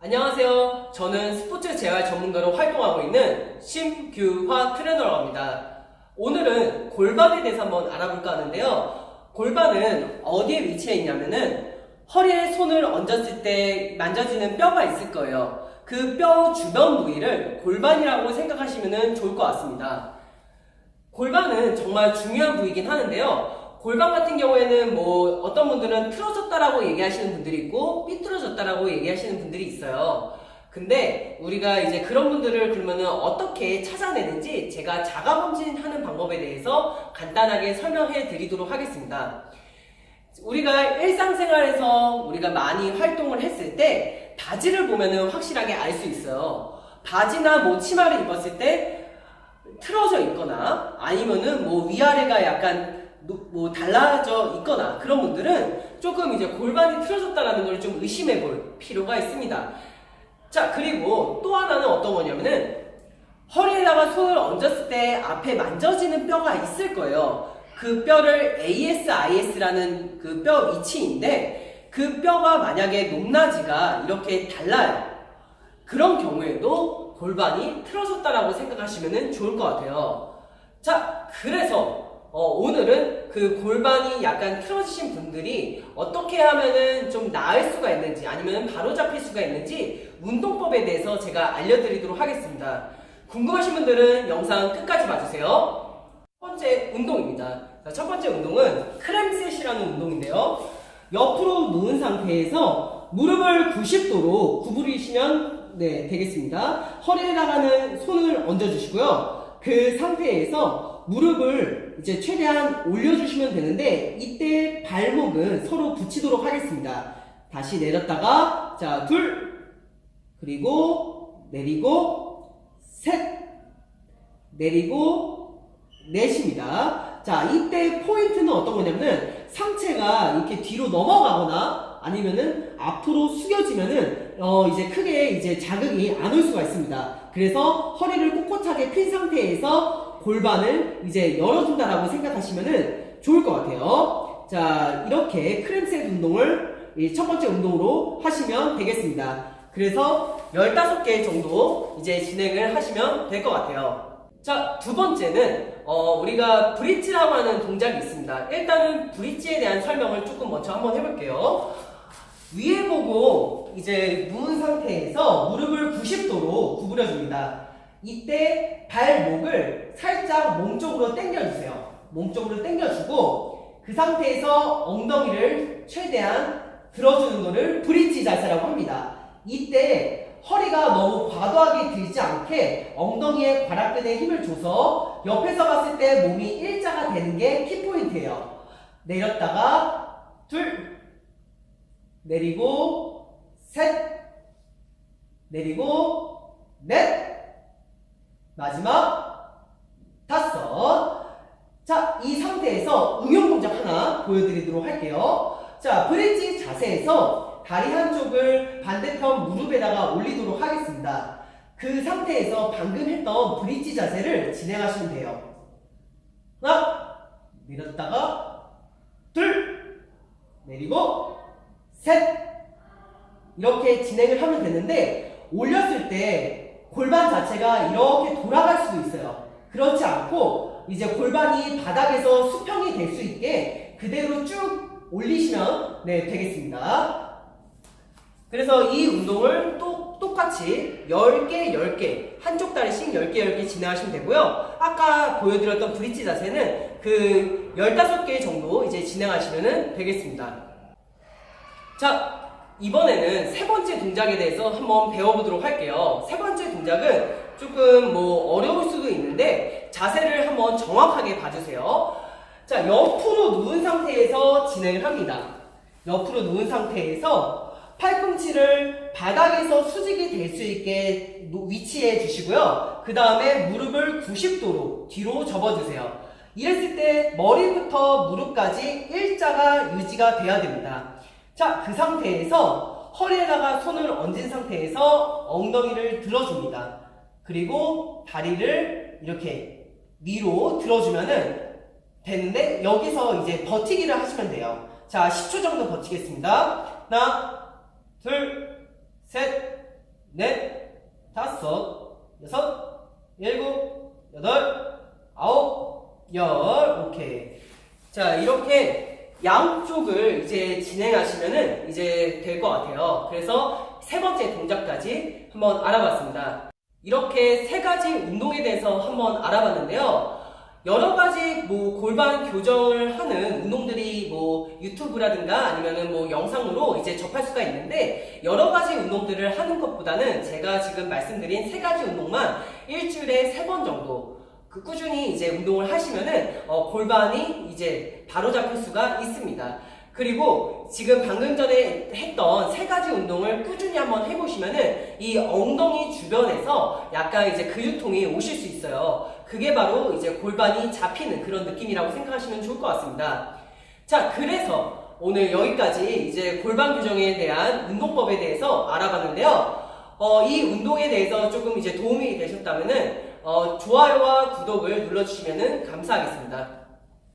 안녕하세요. 저는 스포츠 재활 전문가로 활동하고 있는 심규화 트레너라고 합니다. 오늘은 골반에 대해서 한번 알아볼까 하는데요. 골반은 어디에 위치해 있냐면은 허리에 손을 얹었을 때 만져지는 뼈가 있을 거예요. 그 뼈 주변 부위를 골반이라고 생각하시면 좋을 것 같습니다. 골반은 정말 중요한 부위이긴 하는데요. 골반 같은 경우에는 뭐 어떤 분들은 틀어졌다라고 얘기하시는 분들이 있고 삐뚤어졌다라고 얘기하시는 분들이 있어요. 근데 우리가 이제 그런 분들을 그러면은 어떻게 찾아내는지 제가 자가 검진하는 방법에 대해서 간단하게 설명해 드리도록 하겠습니다. 우리가 일상생활에서 우리가 많이 활동을 했을 때 바지를 보면은 확실하게 알 수 있어요. 바지나 뭐 치마를 입었을 때 틀어져 있거나 아니면은 뭐 위아래가 약간 노- 뭐 달라져 있거나 그런 분들은 조금 이제 골반이 틀어졌다라는 걸 좀 의심해 볼 필요가 있습니다. 자, 그리고 또 하나는 어떤 거냐면은 허리에다가 손을 얹었을 때 앞에 만져지는 뼈가 있을 거예요. 그 뼈를 ASIS라는 그 뼈 위치인데 그 뼈가 만약에 높낮이가 이렇게 달라요. 그런 경우에도 골반이 틀어졌다라고 생각하시면 좋을 것 같아요. 자, 그래서 어, 오늘은 그 골반이 약간 틀어지신 분들이 어떻게 하면은 좀 나을 수가 있는지 아니면 바로 잡힐 수가 있는지 운동법에 대해서 제가 알려드리도록 하겠습니다. 궁금하신 분들은 영상 끝까지 봐주세요. 첫 번째 운동입니다. 자, 첫 번째 운동은 크램셋이라는 운동인데요. 옆으로 누운 상태에서 무릎을 90도로 구부리시면 네, 되겠습니다. 허리에다가는 손을 얹어주시고요. 그 상태에서 무릎을 이제 최대한 올려주시면 되는데 이때 발목은 서로 붙이도록 하겠습니다. 다시 내렸다가 자, 둘 그리고 내리고 셋 내리고 넷입니다. 자, 이때 포인트는 어떤 거냐면은 상체가 이렇게 뒤로 넘어가거나 아니면은 앞으로 숙여지면은 어 이제 크게 이제 자극이 안 올 수가 있습니다. 그래서 허리를 꼿꼿하게 핀 상태에서 골반을 이제 열어준다라고 생각하시면은 좋을 것 같아요. 자, 이렇게 크램셋 운동을 이첫 번째 운동으로 하시면 되겠습니다. 그래서 15개 정도 이제 진행을 하시면 될 것 같아요. 자, 두 번째는, 어, 우리가 브릿지라고 하는 동작이 있습니다. 일단은 브릿지에 대한 설명을 조금 먼저 한번 해볼게요. 위에 보고 이제 누운 상태에서 무릎을 90도로 구부려줍니다. 이때 발목을 살짝 몸 쪽으로 당겨주세요. 몸 쪽으로 당겨주고 그 상태에서 엉덩이를 최대한 들어주는 것을 브릿지 자세라고 합니다. 이때 허리가 너무 과도하게 들지 않게 엉덩이에 과락근에 힘을 줘서 옆에서 봤을 때 몸이 일자가 되는 게 키포인트예요. 내렸다가 둘 내리고 셋 내리고 넷 마지막 다섯 자, 이 상태에서 응용 동작 하나 보여드리도록 할게요. 자, 브릿지 자세에서 다리 한쪽을 반대편 무릎에다가 올리도록 하겠습니다. 그 상태에서 방금 했던 브릿지 자세를 진행하시면 돼요. 하나, 내렸다가, 둘, 내리고, 셋. 이렇게 진행을 하면 되는데, 올렸을 때 골반 자체가 이렇게 돌아갈 수도 있어요. 그렇지 않고, 이제 골반이 바닥에서 수평이 될 수 있게 그대로 쭉 올리시면 네, 되겠습니다. 그래서 이 운동을 또 똑같이 10개, 10개, 한쪽 다리씩 10개, 10개 진행하시면 되고요. 아까 보여드렸던 브릿지 자세는 그 15개 정도 이제 진행하시면 되겠습니다. 자, 이번에는 세 번째 동작에 대해서 한번 배워보도록 할게요. 세 번째 동작은 조금 뭐 어려울 수도 있는데 자세를 한번 정확하게 봐주세요. 자, 옆으로 누운 상태에서 진행을 합니다. 옆으로 누운 상태에서 팔꿈치를 바닥에서 수직이 될 수 있게 노- 위치해 주시고요. 그 다음에 무릎을 90도로 뒤로 접어주세요. 이랬을 때 머리부터 무릎까지 일자가 유지가 돼야 됩니다. 자, 그 상태에서 허리에다가 손을 얹은 상태에서 엉덩이를 들어줍니다. 그리고 다리를 이렇게 위로 들어주면은 되는데 여기서 이제 버티기를 하시면 돼요. 자, 10초 정도 버티겠습니다. 하나, 둘, 셋, 이렇게 양쪽을 이제 진행하시면은 이제 될 것 같아요. 그래서 세 번째 동작까지 한번 알아봤습니다. 이렇게 세 가지 운동에 대해서 한번 알아봤는데요. 여러 가지 뭐 골반 교정을 하는 운동들이 뭐 유튜브라든가 아니면은 뭐 영상으로 이제 접할 수가 있는데 여러 가지 운동들을 하는 것보다는 제가 지금 말씀드린 세 가지 운동만 일주일에 세 번 정도 그 꾸준히 이제 운동을 하시면은 어, 골반이 이제 바로 잡힐 수가 있습니다. 그리고 지금 방금 전에 했던 세 가지 운동을 꾸준히 한번 해보시면은 이 엉덩이 주변에서 약간 이제 근육통이 오실 수 있어요. 그게 바로 이제 골반이 잡히는 그런 느낌이라고 생각하시면 좋을 것 같습니다. 자, 그래서 오늘 여기까지 이제 골반 교정에 대한 운동법에 대해서 알아봤는데요. 어, 이 운동에 대해서 조금 이제 도움이 되셨다면은 어, 좋아요와 구독을 눌러주시면 감사하겠습니다.